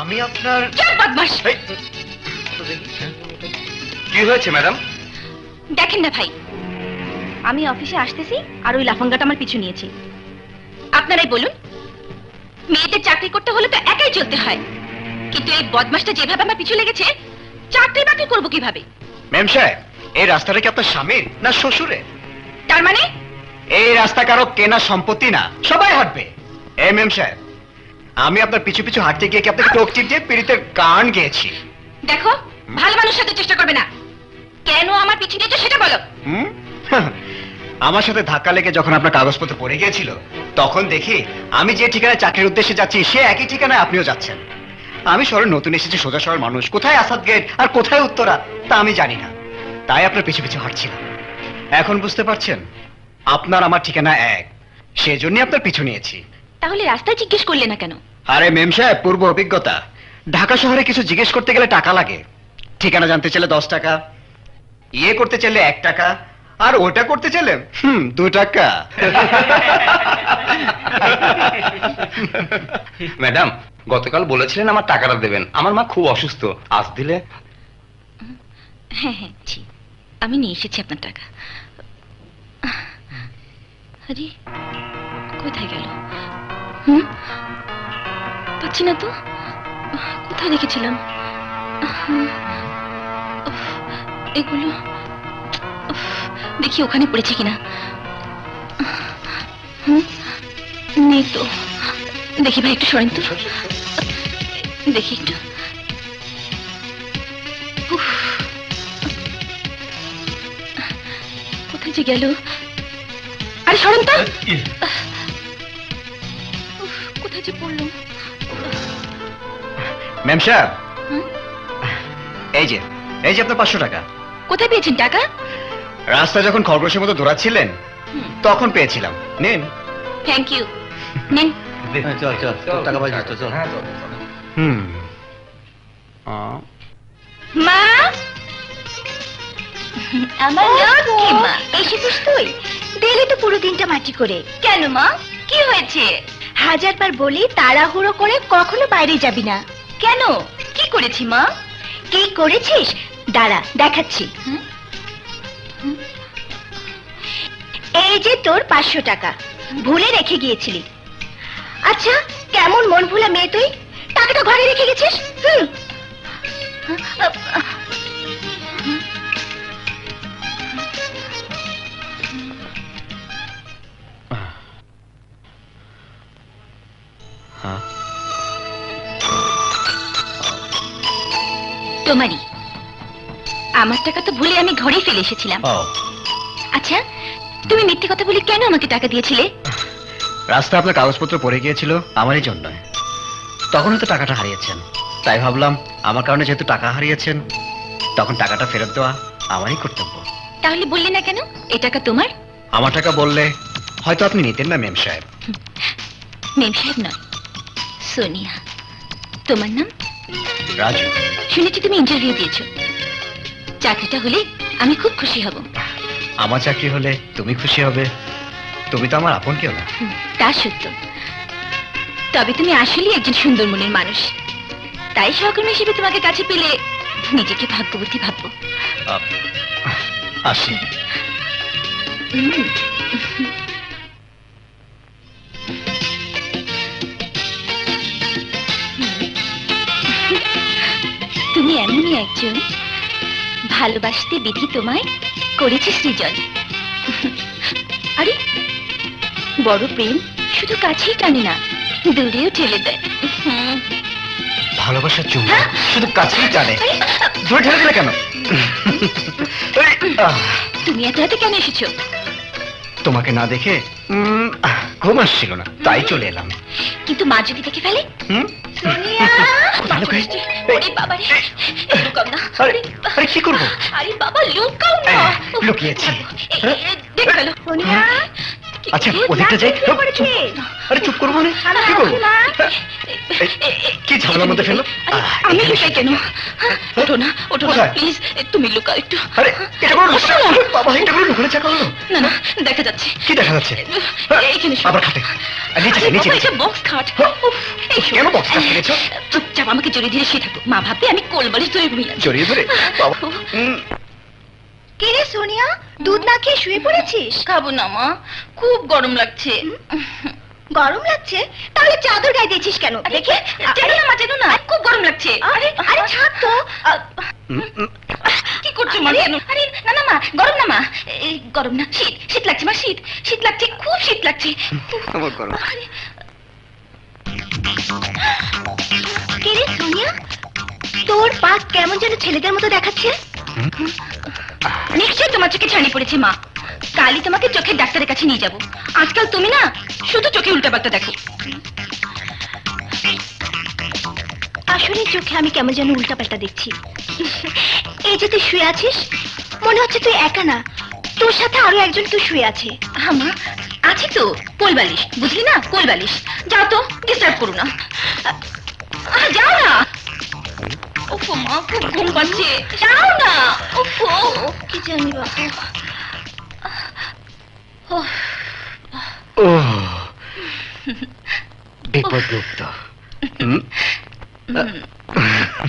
আমি আপনার বদমাস কি হয়েছে ম্যাডাম? দেখেন না ভাই আমি অফিসে আসতেছি আর ওই লাফাঙ্গাটা আমার পিছু নিয়েছি। আপনারাই বলুন মেয়েদের চাকরি করতে হলে তো একাই চলতে হয়। কিন্তু এই বদমাসটা যেভাবে আমার পিছু লেগেছে চাকরি বাকরি করব কীভাবে? ম্যাম সাহেব এই রাস্তাটা কি আপনার স্বামীর না শ্বশুরের? তার মানে? এই রাস্তা কারও কেনা সম্পত্তি না সবাই হাঁটবে। এই ম্যাম সাহেব আমি আপনার পিছু পিছু হাঁটতে গিয়ে কি আপনাকে টোক চিটিয়ে পীড়িতের গান গেয়েছি? দেখো ভালো মানুষ সাথে চেষ্টা করবে না। কেন আমার পিছু নিয়েছো সেটা বলো। হুম? আমার সাথে ধাক্কা লেগে যখন আপনার কাগজপত্র পড়ে গিয়েছিল তখন দেখি আমি যে ঠিকানায় চাকরির উদ্দেশ্যে যাচ্ছি সে একই ঠিকানায় আপনিও যাচ্ছেন। আমি শহরে নতুন এসেছি সোজা শহরের মানুষ। কোথায় আসাদ গেট আর কোথায় উত্তরা তা আমি জানি না। তাই আপনার পিছু পিছু হাঁটছিলাম। এখন বুঝতে পারছেন? আপনার আমার ঠিকানা এক। সেজন্যই আপনার পিছু নিয়েছি। তাহলে রাস্তায় জিজ্ঞেস করলে না কেন? আরে মেম সাহেব পূর্ব অভিজ্ঞতা। ঢাকা শহরে কিছু জিজ্ঞেস করতে গেলে টাকা লাগে। ঠিকানা জানতে চাইলে দশ টাকা ইয়ে করতে চাইলে এক টাকা আর ওটা করতে চাইলে হুম দু টাকা। ম্যাডাম গতকাল বলেছিলেন আমার টাকাটা দেবেন। আমার মা খুব অসুস্থ। আজ দিলে? হ্যাঁ হ্যাঁ জি আমি নিয়ে এসেছি আপনার টাকা। আরে কোথায় গেল? হুম? পাচ্ছি না তো। কোথায় রেখেছিলাম এগুলো দেখি ওখানে পড়েছে কিনা। নেই তো। দেখি ভাই, একটু সরেন তো। দেখি একটু। কোথায় যে গেল? আরে সরেন তো। যে ম্যাম সাহেব এই যে এই যে আপনার পাঁচশো টাকা। কোথায় পেয়েছেন টাকা? রাস্তা যখন খরগোশের মতো দৌড়াচ্ছিলেন তখন পেয়েছিলাম। নিন। থ্যাংক ইউ নিন। চল চল টাকা পয়সা তো চল হুম। মা? আমার লক্ষ্মী মা এসেছিস তুই? দিলি তো পুরো দিনটা মাটি করে। কেন মা? কি হয়েছে? হাজারবার বলি তাড়াহুড়ো করে কখনো বাইরে যাবি না। কেন? কি করেছি, মা? কি করেছিস? দাঁড়া, দেখাচ্ছি? এই যে তোর পাঁচশো টাকা। ভুলে রেখে গিয়েছিলি। আচ্ছা কেমন মন ভুলা মেয়ে তুই? টাকাটা ঘরে রেখে গেছিস? হুম। তোমারই। আমার টাকা তো ভুলে আমি ঘরেই ফেলে এসেছিলাম। আচ্ছা তুমি মিথ্যে কথা বলে কেন আমাকে টাকা দিয়েছিলে? রাস্তায় আপনার কাগজপত্র পড়ে গিয়েছিল আমারই জন্য তখন হয়তো টাকাটা হারিয়েছেন। তাই ভাবলাম আমার কারণে যেহেতু টাকা হারিয়েছেন তখন টাকাটা ফেরত দেওয়া আমারই কর্তব্য। তাহলে বললে না কেন? এই টাকা তোমার? আমার টাকা বললে হয়তো আপনি নিতেন না মেম সাহেব। মেম সাহেব নয় সোনিয়া। তোমার নাম? রাজু। শুনেছি তুমি ইন্টারভিউ দিয়েছ। চাকরিটা হলে আমি খুব খুশি হব। আমার চাকরি হলে তুমি খুশি হবে? তুমি তো আমার আপন কেউ না। তা সত্য। তবে তুমি আসলেই একজন সুন্দর মনের মানুষ। তাই সহকর্মী হিসেবে তোমাকে কাছে পেলে নিজেকে ভাগ্যবতী ভাববো। আসি। এমনই একজন ভালোবাসতে বিধি তোমায় করেছে সৃজন। আরে বড় প্রেম শুধু কাছেই টানে না দূরেও ঠেলে দেয়। ভালোবাসার চুম্ব শুধু কাছেই জানে ধরে ঠেলে দিলে কেন? তুমি এত রাতে কেন এসেছ? তোমাকে না দেখে উম, আহ, ঘুম আসছিল না। তাই চলে এলাম। কিন্তু মা যদি দেখে ফেলে হুম? ওরে বাবা রে লুকাও না। আরে আরে কি করব? আরে বাবা লুকাও না। এই, লুকিয়েছি। দেখে ফেলো। আচ্ছা ওদিকটা যাই। আরে চুপ করব না আমি কি করব আসছি, কি ঝামেলার মধ্যে ফেলল? আমি লুকাই কেন? ওঠো না ওঠো না প্লিজ তুমি লুকাও একটু। আরে এটা কোনো বাবা এটা কোনো লুকানো চা করল না না দেখা যাচ্ছে। কি দেখা যাচ্ছে? এইখানে শোনো। আবার খাটে। নিচে নিচে নিচে। box খাট। হ্যাঁ। কেন box খাট কিনেছো? চুপচাপ আমাকে জড়িয়ে ধীরে শুয়ে থাকো। মা ভাববে আমি কোলবালিশ ধরে ঘুমিয়ে জড়িয়ে ধরে? বাবা কে রে সোনিয়া? দুধ না খেয়ে শুয়ে পড়েছিস? খাব না মা। খুব গরম লাগছে। গরম লাগছে? তাহলে চাদর গায়ে দিয়েছিস কেন? দেখে? টেনে আমার যেন না। খুব গরম লাগছে। আরে আরে ছাড় তো। কি করছ মা? কেন? আরে না না মা গরম না মা। এই গরম না শীত। শীত লাগছে মা শীত। শীত লাগছে খুব শীত লাগছে। আমার গরম। আরে, কে রে সোনিয়া? তোর পা কেমন যেন ছেলেদের মতো দেখাচ্ছে। নিশ্চয়ই তোমার চোখে ছানি পড়েছে, মা। কালই তোমাকে চোখের ডাক্তারের কাছে নিয়ে যাব। আজকাল তুমি না শুধু চোখে উল্টাপাল্টা দেখো। আসলে চোখে আমি কেমন যেন উল্টাপাল্টা দেখছি। এই যে তুই শুয়ে আছিস, মনে হচ্ছে তুই একা না। তোর সাথে আরও একজন তুই শুয়ে আছে। আমা আছে তো কোলবালিশ বুঝলি না কোলবালিশ যাও তো ডিস্টার্ব করো না। যাও না। ওফো, মা, খুব ঘুম পাচ্ছে। যাও না, ওফো। কি জানি বাবা ও বিপদমুক্ত হুম? হুম,